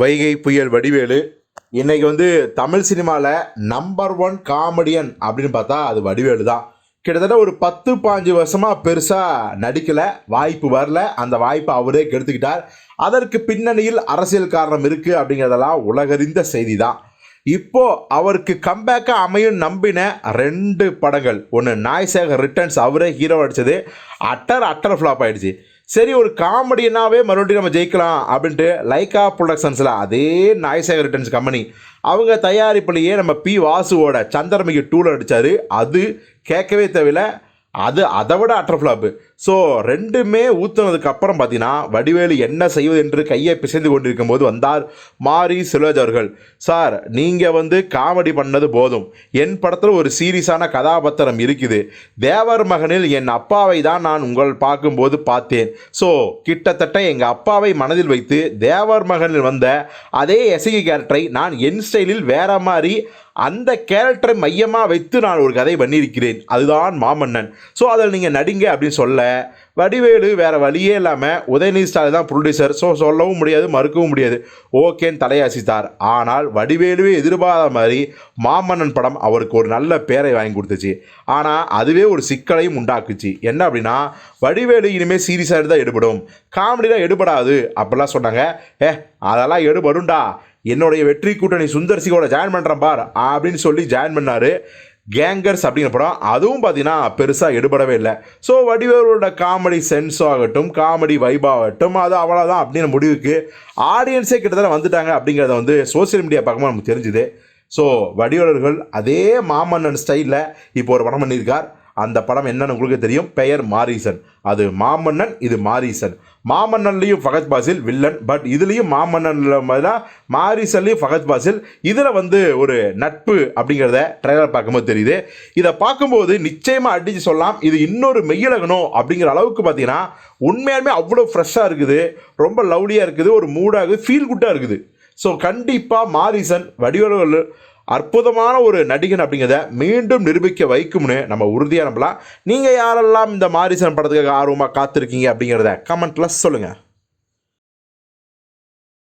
வைகை புயல் வடிவேலு. இன்னைக்கு வந்து தமிழ் சினிமாவில் நம்பர் ஒன் காமெடியன் அப்படின்னு பார்த்தா அது வடிவேலு தான் கிட்டத்தட்ட ஒரு பத்து பாஞ்சு வருஷமாக பெருசாக நடிக்கலை வாய்ப்பு வரல. அந்த வாய்ப்பை அவரே கெடுத்துக்கிட்டார். அதற்கு பின்னணியில் அரசியல் காரணம் இருக்குது அப்படிங்கிறதெல்லாம் உலகறிந்த செய்தி தான் இப்போ அவருக்கு கம்பேக்காக அமையும் நம்பின ரெண்டு படங்கள். ஒன்று நாய்சேகர் ரிட்டர்ன்ஸ் அவரே ஹீரோ அடித்தது அட்டர் அட்டர் ஃப்ளாப் ஆயிடுச்சு. சரி ஒரு காமெடினாவே மறுபடியும் நம்ம ஜெயிக்கலாம் அப்படின்ட்டு லைக்கா ப்ரொடக்ஷன்ஸில் அதே நாய்சேகர் ரிட்டர்ன்ஸ் கம்பெனி அவங்க தயாரிப்புலையே நம்ம பி வாசுவோட சந்திரமுகி டூல் அடித்தார் அது கேட்கவே தேவையில்ல. அது அதை விட அட்டர் ஃப்ளாப்பு ஸோ ரெண்டுமே ஊற்றுனதுக்கு அப்புறம் பார்த்தீங்கன்னா வடிவேலு என்ன செய்வது என்று கையை பிசைந்து கொண்டிருக்கும் போது வந்தார் மாரி சிலோஜ் அவர்கள். சார் நீங்கள் வந்து காமெடி பண்ணது போதும். என் படத்தில் ஒரு சீரியஸான கதாபாத்திரம் இருக்குது. தேவர் மகனில் என் அப்பாவை தான் நான் உங்கள் பார்க்கும்போது பார்த்தேன். ஸோ கிட்டத்தட்ட எங்கள் அப்பாவை மனதில் வைத்து தேவர் மகனில் வந்த அதே எசகி கேரக்டரை நான் என் ஸ்டைலில் வேற மாதிரி அந்த கேரக்டரை மையமாக வைத்து நான் ஒரு கதை பண்ணியிருக்கிறேன். அதுதான் மாமன்னன். ஸோ அதில் நீங்கள் நடிங்க அப்படின்னு சொல்ல வடிவேலு வேறு வழியே இல்லாமல் உதயநிதி ஸ்டாலின் தான் ப்ரொடியூசர் ஸோ சொல்லவும் முடியாது மறுக்கவும் முடியாது. ஓகேன்னு தலையாசித்தார். ஆனால் வடிவேலுவே எதிர்பாராத மாதிரி மாமன்னன் படம் அவருக்கு ஒரு நல்ல பேரை வாங்கி கொடுத்துச்சு. ஆனால் அதுவே ஒரு சிக்கலையும் உண்டாக்குச்சு. என்ன அப்படின்னா வடிவேலு இனிமேல் சீரியஸாக தான் எடுபடும். காமெடியெலாம் எடுபடாது. அப்படிலாம் சொன்னாங்க. ஏ அதெல்லாம் எடுபடும்டா. என்னுடைய வெற்றி கூட்டணி சுந்தர்சியோட ஜாயின் பண்ணுறேன் பார் அப்படின்னு சொல்லி ஜாயின் பண்ணார். கேங்கர்ஸ் அப்படிங்கிற படம் அதுவும் பார்த்தீங்கன்னா பெருசாக எடுபடவே இல்லை. ஸோ வடிவேலோட காமெடி சென்ஸ் ஆகட்டும் காமெடி வைபாகட்டும் அது அவ்வளோதான் அப்படின்னு முடிவுக்கு ஆடியன்ஸே கிட்டத்தட்ட வந்துட்டாங்க அப்படிங்கிறத வந்து சோஷியல் மீடியா பக்கமாக நமக்கு தெரிஞ்சுது. ஸோ வடிவேலர்கள் அதே மாமன்னன் ஸ்டைலில் இப்போ ஒரு படம் பண்ணியிருக்கார். அந்த படம் என்னன்னு உங்களுக்கு தெரியும். பெயர் மாரீசன். அது மாமன்னன் இது மாரீசன். மாமன்னன்லேயும் ஃபகத் பாசில் வில்லன் பட் இதுலேயும் மாமன்னன் பதிலாக மாரீசன்லேயும் ஃபகத் பாசில். இதில் வந்து ஒரு நட்பு அப்படிங்கிறத ட்ரெய்லர் பார்க்கும்போது தெரியுது. இதை பார்க்கும்போது நிச்சயமாக அடித்து சொல்லலாம். இது இன்னொரு மெய்யலகணும் அப்படிங்கிற அளவுக்கு பார்த்தீங்கன்னா உண்மையாலுமே அவ்வளோ ஃப்ரெஷ்ஷாக இருக்குது. ரொம்ப லவ்லியாக இருக்குது. ஒரு மூடாக ஃபீல் குட்டாக இருக்குது. ஸோ கண்டிப்பாக மாரிசன் வடிவேலு அற்புதமான ஒரு நடிகன் அப்படிங்கிறத மீண்டும் நிரூபிக்க வைக்கும்னு நம்ம உறுதியாக நம்பலாம். நீங்கள் யாரெல்லாம் இந்த மாரிசன் படத்துக்காக ஆர்வமாக காத்திருக்கீங்க அப்படிங்கிறத கமெண்ட்டில் சொல்லுங்கள்